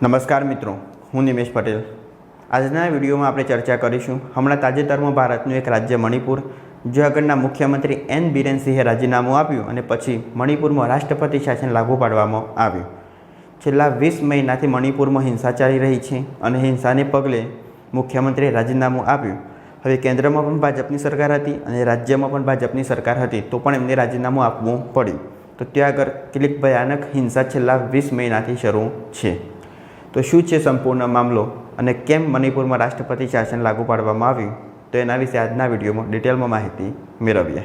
નમસ્કાર મિત્રો, હું નિમેશ પટેલ. આજના વિડીયોમાં આપણે ચર્ચા કરીશું હમણાં તાજેતરમાં ભારતનું એક રાજ્ય મણિપુર, જે આગળના મુખ્યમંત્રી એન બિરેનસિંહે રાજીનામું આપ્યું અને પછી મણિપુરમાં રાષ્ટ્રપતિ શાસન લાગુ પાડવામાં આવ્યું. છેલ્લા વીસ મહિનાથી મણિપુરમાં હિંસા ચાલી રહી છે અને હિંસાને પગલે મુખ્યમંત્રીએ રાજીનામું આપ્યું. હવે કેન્દ્રમાં પણ ભાજપની સરકાર હતી અને રાજ્યમાં પણ ભાજપની સરકાર હતી, તો પણ એમને રાજીનામું આપવું પડ્યું. તો ત્યાં આગળ કેટલીક ભયાનક હિંસા છેલ્લા વીસ મહિનાથી શરૂ છે. તો શું છે સંપૂર્ણ મામલો અને કેમ મણિપુરમાં રાષ્ટ્રપતિ શાસન લાગુ પાડવામાં આવ્યું? તો એના વિશે આજના વિડીયોમાં ડિટેલમાં માહિતી મેળવીએ.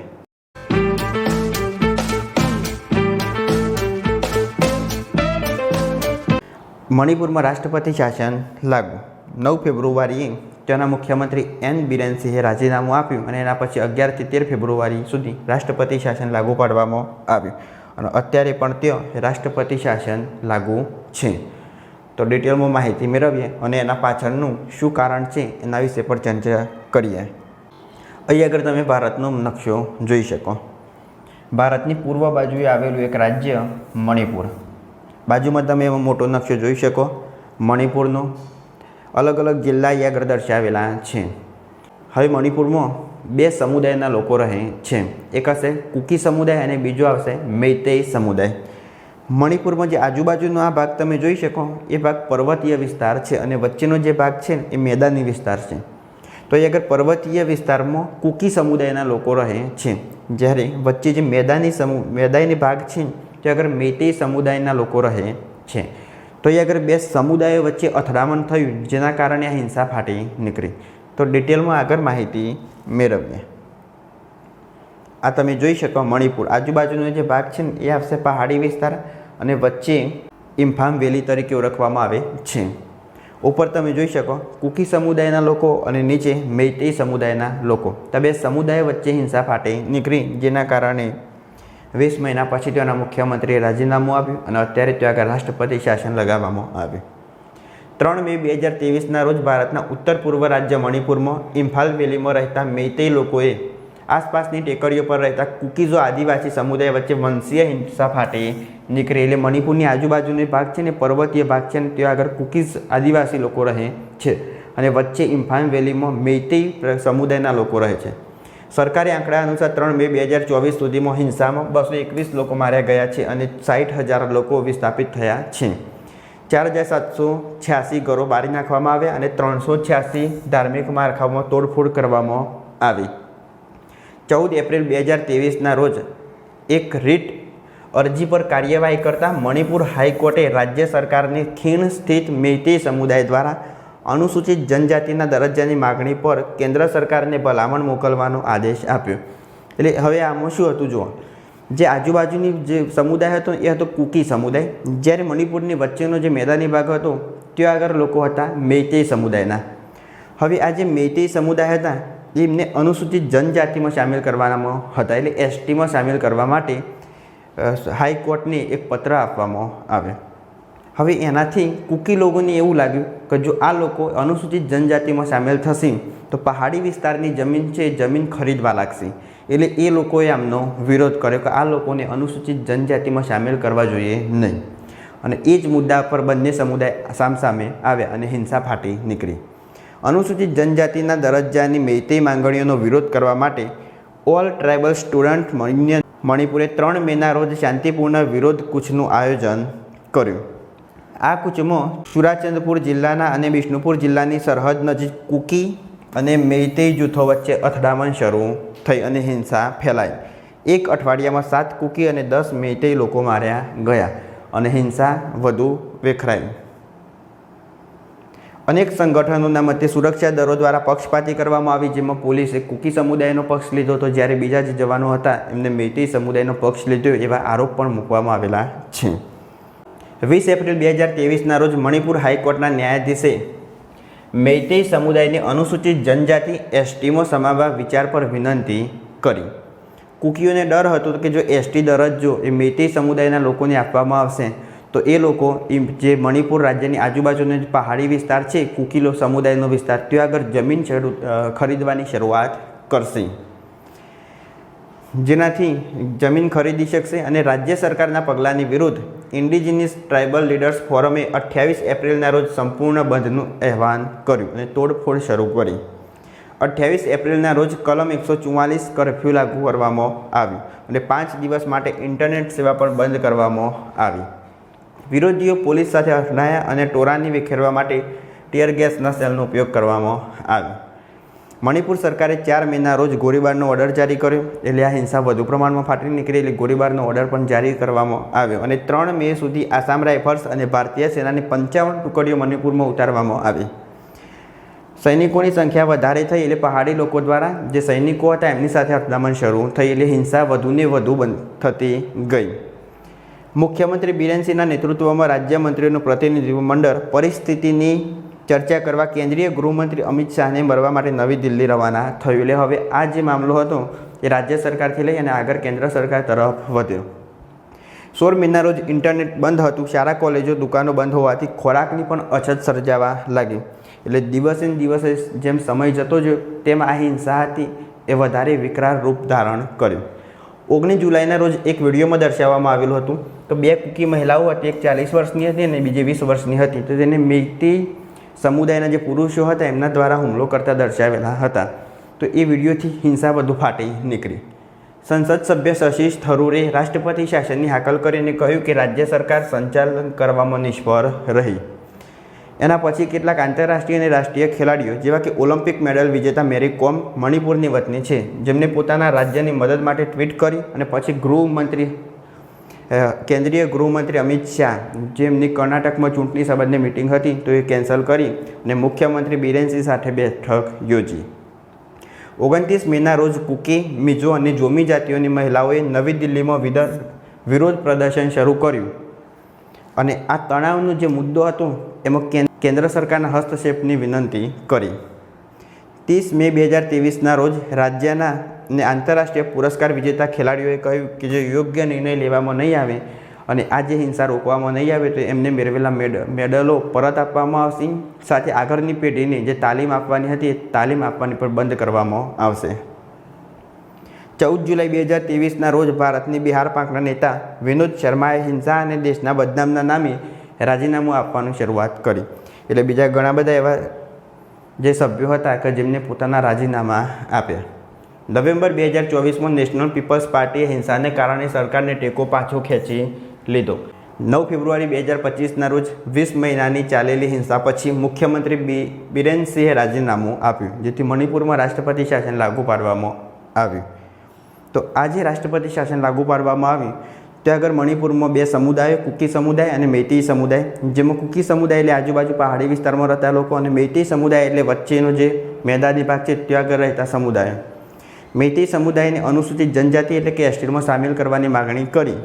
મણિપુરમાં રાષ્ટ્રપતિ શાસન લાગુ. નવ ફેબ્રુઆરીએ ત્યાંના મુખ્યમંત્રી એન બિરેનસિંહે રાજીનામું આપ્યું અને એના પછી અગિયારથી તેર ફેબ્રુઆરી સુધી રાષ્ટ્રપતિ શાસન લાગુ પાડવામાં આવ્યું. અને અત્યારે પણ ત્યાં રાષ્ટ્રપતિ શાસન લાગુ છે. તો ડિટેલમાં માહિતી મેળવીએ અને એના પાછળનું શું કારણ છે એના વિશે પણ ચર્ચા કરીએ. અહીં આગળ તમે ભારતનો નકશો જોઈ શકો. ભારતની પૂર્વ બાજુએ આવેલું એક રાજ્ય મણિપુર. બાજુમાં તમે એવો મોટો નકશો જોઈ શકો. મણિપુરનો અલગ અલગ જિલ્લા અહીં આગળ દર્શાવેલા છે. હવે મણિપુરમાં બે સમુદાયના લોકો રહે છે. એક હશે કુકી સમુદાય અને બીજો આવશે મૈતેઈ સમુદાય. મણિપુરમાં જે આજુબાજુનો આ ભાગ તમે જોઈ શકો, એ ભાગ પર્વતીય વિસ્તાર છે અને વચ્ચેનો જે ભાગ છે એ મેદાની વિસ્તાર છે. તો એ આગળ પર્વતીય વિસ્તારમાં કુકી સમુદાયના લોકો રહે છે, જ્યારે વચ્ચે જે મેદાની સમુ, મેદાની ભાગ છે તે આગળ મેતેઈ સમુદાયના લોકો રહે છે, તો એ આગળ બે સમુદાયો વચ્ચે અથડામણ થયું, જેના કારણે આ હિંસા ફાટી નીકળી. તો ડિટેલમાં આગળ માહિતી મેળવીએ. આ તમે જોઈ શકો મણિપુર. આજુબાજુનો જે ભાગ છે ને, એ આવશે પહાડી વિસ્તાર. અને વચ્ચે ઇમ્ફામ વેલી તરીકે ઓળખવામાં આવે છે. ઉપર તમે જોઈ શકો, કુકી સમુદાયના લોકો અને નીચે મૈતેઈ સમુદાયના લોકો. તો બે સમુદાય વચ્ચે હિંસા ફાટી નીકળી, જેના કારણે વીસ મહિના પછી ત્યાંના મુખ્યમંત્રીએ રાજીનામું આપ્યું અને અત્યારે ત્યાં આગળ રાષ્ટ્રપતિ શાસન લગાવવામાં આવ્યું. ત્રણ મે બે હજાર ત્રેવીસના રોજ ભારતના ઉત્તર પૂર્વ રાજ્ય મણિપુરમાં ઇમ્ફાલ વેલીમાં રહેતા મૈતેઈ લોકોએ આસપાસની ટેકરીઓ પર રહેતા કુકીઝો આદિવાસી સમુદાય વચ્ચે વંશીય હિંસા ફાટે નીકળે એટલે મણિપુરની આજુબાજુનો ભાગ છે ને પર્વતીય ભાગ છે ને ત્યાં આગળ કુકીઝ આદિવાસી લોકો રહે છે અને વચ્ચે ઇમ્ફાન વેલીમાં મેઇતી સમુદાયના લોકો રહે છે. સરકારી આંકડા અનુસાર ત્રણ મે બે હજાર ચોવીસ સુધીમાં હિંસામાં બસો એકવીસ લોકો માર્યા ગયા છે અને સાઠ હજાર લોકો વિસ્થાપિત થયા છે. ચાર હજાર સાતસો છ્યાસી ઘરો બારી નાખવામાં આવ્યા અને ત્રણસો છ્યાસી ધાર્મિક માળખાઓમાં તોડફોડ કરવામાં આવી. ચૌદ એપ્રિલ બે હજાર ત્રેવીસના રોજ એક રીટ અરજી પર કાર્યવાહી કરતા મણિપુર હાઈકોર્ટે રાજ્ય સરકારની ખીણ સ્થિત મેતી સમુદાય દ્વારા અનુસૂચિત જનજાતિના દરજ્જાની માગણી પર કેન્દ્ર સરકારને ભલામણ મોકલવાનો આદેશ આપ્યો. એટલે હવે આમાં શું હતું જુઓ. જે આજુબાજુની જે સમુદાય હતો, એ હતો કુકી સમુદાય. જ્યારે મણિપુરની વચ્ચેનો જે મેદાની ભાગ હતો, ત્યાં આગળ લોકો હતા મૈતેઈ સમુદાયના. હવે આ જે મૈતેઈ સમુદાય હતા એમને અનુસૂચિત જનજાતિમાં સામેલ કરવાનામાં હતા એટલે એસટીમાં સામેલ કરવા માટે હાઈકોર્ટને એક પત્ર આપવામાં આવ્યો. હવે એનાથી કુકી લોકોને એવું લાગ્યું કે જો આ લોકો અનુસૂચિત જનજાતિમાં સામેલ થશે, તો પહાડી વિસ્તારની જમીન છે જમીન ખરીદવા લાગશે. એટલે એ લોકોએ આમનો વિરોધ કર્યો કે આ લોકોને અનુસૂચિત જનજાતિમાં સામેલ કરવા જોઈએ નહીં. અને એ જ મુદ્દા પર બંને સમુદાય સામસામે આવ્યા અને હિંસા ફાટી નીકળી. અનુસૂચિત જનજાતિના દરજ્જાની મૈતેઈ માંગણીઓનો વિરોધ કરવા માટે ઓલ ટ્રાઇબલ સ્ટુડન્ટ યુનિયન મણિપુરે ત્રણ મેના રોજ શાંતિપૂર્ણ વિરોધ કૂચનું આયોજન કર્યું. આ કૂચમાં ચુરાચંદપુર જિલ્લાના અને બિષ્ણુપુર જિલ્લાની સરહદ નજીક કુકી અને મૈતેઈ જૂથો વચ્ચે અથડામણ શરૂ થઈ અને હિંસા ફેલાઈ. એક અઠવાડિયામાં સાત કુકી અને દસ મૈતેઈ લોકો માર્યા ગયા અને હિંસા વધુ વેખરાઈ. અનેક સંગઠનોના મતે સુરક્ષા દળો દ્વારા પક્ષપાતી કરવામાં આવી, જેમાં પોલીસે કુકી સમુદાયનો પક્ષ લીધો હતો. જ્યારે બીજા જે જવાનો હતા, એમને મેટી સમુદાયનો પક્ષ લીધો એવા આરોપ પણ મૂકવામાં આવેલા છે. વીસ એપ્રિલ બે હજાર ત્રેવીસના રોજ મણિપુર હાઈકોર્ટના ન્યાયાધીશે મૈતેઈ સમુદાયને અનુસૂચિત જનજાતિ એસટીમાં સમાવવા વિચાર પર વિનંતી કરી. કુકીઓને ડર હતો કે જો એસટી દરજ્જો એ મૈતેઈ સમુદાયના લોકોને આપવામાં આવશે તો એ લોકો જે મણિપુર રાજ્યની આજુબાજુનો જે પહાડી વિસ્તાર છે, કુકીલો સમુદાયનો વિસ્તાર, ત્યાં આગળ જમીન ખરીદવાની શરૂઆત કરશે. જેનાથી જમીન ખરીદી શકશે અને રાજ્ય સરકારના પગલાંની વિરુદ્ધ ઇન્ડિજિનિયસ ટ્રાઇબલ લીડર્સ ફોરમે અઠ્યાવીસ એપ્રિલના રોજ સંપૂર્ણ બંધનું આહવાન કર્યું અને તોડફોડ શરૂ કરી. અઠ્યાવીસ એપ્રિલના રોજ કલમ એકસો ચુમ્માલીસ કરફ્યુ લાગુ કરવામાં આવ્યું અને પાંચ દિવસ માટે ઇન્ટરનેટ સેવા પણ બંધ કરવામાં આવી. વિરોધીઓ પોલીસ સાથે અથડાયા અને ટોરાની વિખેરવા માટે ટીયર ગેસના સેલનો ઉપયોગ કરવામાં આવ્યો. મણિપુર સરકારે ચાર મેના રોજ ગોળીબારનો ઓર્ડર જારી કર્યો. એટલે આ હિંસા વધુ પ્રમાણમાં ફાટી નીકળેલી ગોળીબારનો ઓર્ડર પણ જારી કરવામાં આવ્યો અને ત્રણ મે સુધી આસામ રાઇફલ્સ અને ભારતીય સેનાની પંચાવન ટુકડીઓ મણિપુરમાં ઉતારવામાં આવી. સૈનિકોની સંખ્યા વધારે થઈ એટલે પહાડી લોકો દ્વારા જે સૈનિકો હતા એમની સાથે અથડામણ શરૂ થઈ એટલે હિંસા વધુને વધુ બન થતી ગઈ. મુખ્યમંત્રી બિરેનસિંહના નેતૃત્વમાં રાજ્યમંત્રીઓનું પ્રતિનિધિ મંડળ પરિસ્થિતિની ચર્ચા કરવા કેન્દ્રીય ગૃહમંત્રી અમિત શાહને મળવા માટે નવી દિલ્હી રવાના થયું. એટલે હવે આ જે મામલો હતો એ રાજ્ય સરકારથી લઈ અને આગળ કેન્દ્ર સરકાર તરફ વધ્યો. સોળ મહિના રોજ ઇન્ટરનેટ બંધ હતું. શાળા, કોલેજો, દુકાનો બંધ હોવાથી ખોરાકની પણ અછત સર્જાવા લાગી. એટલે દિવસે ને દિવસે જેમ સમય જતો જ તેમ આ હિંસા હતી એ વધારે વિકરાળ રૂપ ધારણ કર્યું. ઓગણીસ જુલાઈના રોજ એક વિડીયોમાં દર્શાવવામાં આવેલું હતું. તો બે કુકી મહિલાઓ હતી, એક ચાલીસ વર્ષની હતી અને બીજી વીસ વર્ષની હતી. તો તેને મેઘતી સમુદાયના જે પુરુષો હતા, એમના દ્વારા હુમલો કરતા દર્શાવેલા હતા. તો એ વિડીયોથી હિંસા વધુ ફાટી નીકળી. સંસદ સભ્ય શશીષ થરૂરે રાષ્ટ્રપતિ શાસનની હાકલ કરીને કહ્યું કે રાજ્ય સરકાર સંચાલન કરવામાં નિષ્ફળ રહી. એના પછી કેટલાક આંતરરાષ્ટ્રીય અને રાષ્ટ્રીય ખેલાડીઓ, જેવા કે ઓલિમ્પિક મેડલ વિજેતા મેરી કોમ મણિપુરની વતની છે. જેમને પોતાના રાજ્યની મદદ માટે ટ્વીટ કરી અને પછી ગૃહમંત્રી કેન્દ્રીય ગૃહમંત્રી અમિત શાહ, જેમની કર્ણાટકમાં ચૂંટણી સંબંધની મિટિંગ હતી, તો એ કેન્સલ કરી અને મુખ્યમંત્રી બિરેનસિંહ સાથે બેઠક યોજી. ઓગણત્રીસ મેના રોજ કુકી, મિઝો અને જોમી જાતિઓની મહિલાઓએ નવી દિલ્હીમાં વિરોધ પ્રદર્શન શરૂ કર્યું. અને આ તણાવનો જે મુદ્દો હતો, એમાં કેન- કેન્દ્ર સરકારના હસ્તક્ષેપની વિનંતી કરી. ત્રીસ મે બે હજાર ત્રેવીસના રોજ રાજ્યના અને આંતરરાષ્ટ્રીય પુરસ્કાર વિજેતા ખેલાડીઓએ કહ્યું કે જો યોગ્ય નિર્ણય લેવામાં નહીં આવે અને આ જે હિંસા રોકવામાં નહીં આવે, તો એમને મેળવેલા મેડ, મેડલો પરત આપવામાં આવશે. સાથે આગળની પેઢીને જે તાલીમ આપવાની હતી, એ તાલીમ આપવાની પણ બંધ કરવામાં આવશે. ચૌદ જુલાઈ બે હજાર ત્રેવીસના રોજ ભારતની બિહાર પાંખના નેતા વિનોદ શર્માએ હિંસા અને દેશના બદનામના નામે રાજીનામું આપવાની શરૂઆત કરી. એટલે બીજા ઘણા બધા એવા જે સભ્યો હતા કે જેમને પોતાના રાજીનામા આપ્યા. નવેમ્બર બે હજાર ચોવીસમાં નેશનલ પીપલ્સ પાર્ટીએ હિંસાને કારણે સરકારને ટેકો પાછો ખેંચી લીધો. નવ ફેબ્રુઆરી બે હજાર પચીસના રોજ વીસ મહિનાની ચાલેલી હિંસા પછી મુખ્યમંત્રી બી બિરેનસિંહે રાજીનામું આપ્યું, જેથી મણિપુરમાં રાષ્ટ્રપતિ શાસન લાગુ પાડવામાં આવ્યું. તો આજે રાષ્ટ્રપતિ શાસન લાગુ પાડવામાં આવ્યું ત્યાં આગળ મણિપુરમાં બે સમુદાયો, કુકી સમુદાય અને મૈતી સમુદાય. જેમાં કુકી સમુદાય એટલે આજુબાજુ પહાડી વિસ્તારમાં રહેતા લોકો અને મૈતી સમુદાય એટલે વચ્ચેનો જે મેદાની ભાગ છે, ત્યાં આગળ રહેતા સમુદાયો. મૈતી સમુદાયને અનુસૂચિત જનજાતિ એટલે કે એસટીમાં સામેલ કરવાની માગણી કરી,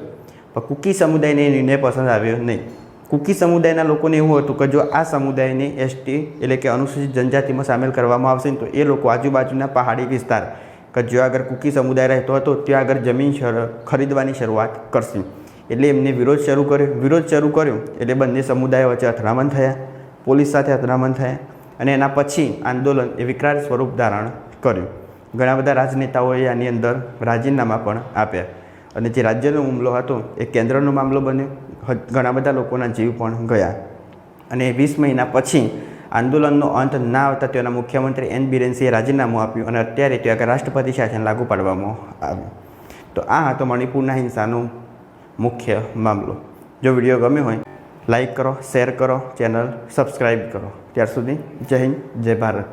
પણ કુકી સમુદાયને એ નિર્ણય પસંદ આવ્યો નહીં. કુકી સમુદાયના લોકોને એવું હતું કે જો આ સમુદાયને એસટી એટલે કે અનુસૂચિત જનજાતિમાં સામેલ કરવામાં આવશે તો એ લોકો આજુબાજુના પહાડી વિસ્તાર કે જ્યાં આગળ કુકી સમુદાય રહેતો હતો, ત્યાં આગળ જમીન ખરીદવાની શરૂઆત કરશે. એટલે એમને વિરોધ શરૂ કર્યો. વિરોધ શરૂ કર્યો એટલે બંને સમુદાયો વચ્ચે અથડામણ થયા, પોલીસ સાથે અથડામણ થયા અને એના પછી આંદોલન એ વિકરાળ સ્વરૂપ ધારણ કર્યું. ઘણા બધા રાજનેતાઓએ આની અંદર રાજીનામા પણ આપ્યા. અને જે રાજ્યનો હુમલો હતો એ કેન્દ્રનો મામલો બન્યો. ઘણા બધા લોકોના જીવ પણ ગયા. અને વીસ મહિના પછી આંદોલનનો અંત ના આવતા તેના મુખ્યમંત્રી એન બિરેનસિંહે રાજીનામું આપ્યું અને અત્યારે ત્યાં રાષ્ટ્રપતિ શાસન લાગુ પાડવામાં આવ્યું. તો આ હતો મણિપુરના હિંસાનો મુખ્ય મામલો. જો વીડિયો ગમ્યો હોય, લાઈક કરો, શેર કરો, ચેનલ સબસ્ક્રાઈબ કરો. ત્યાર સુધી જય હિન્દ, જય ભારત.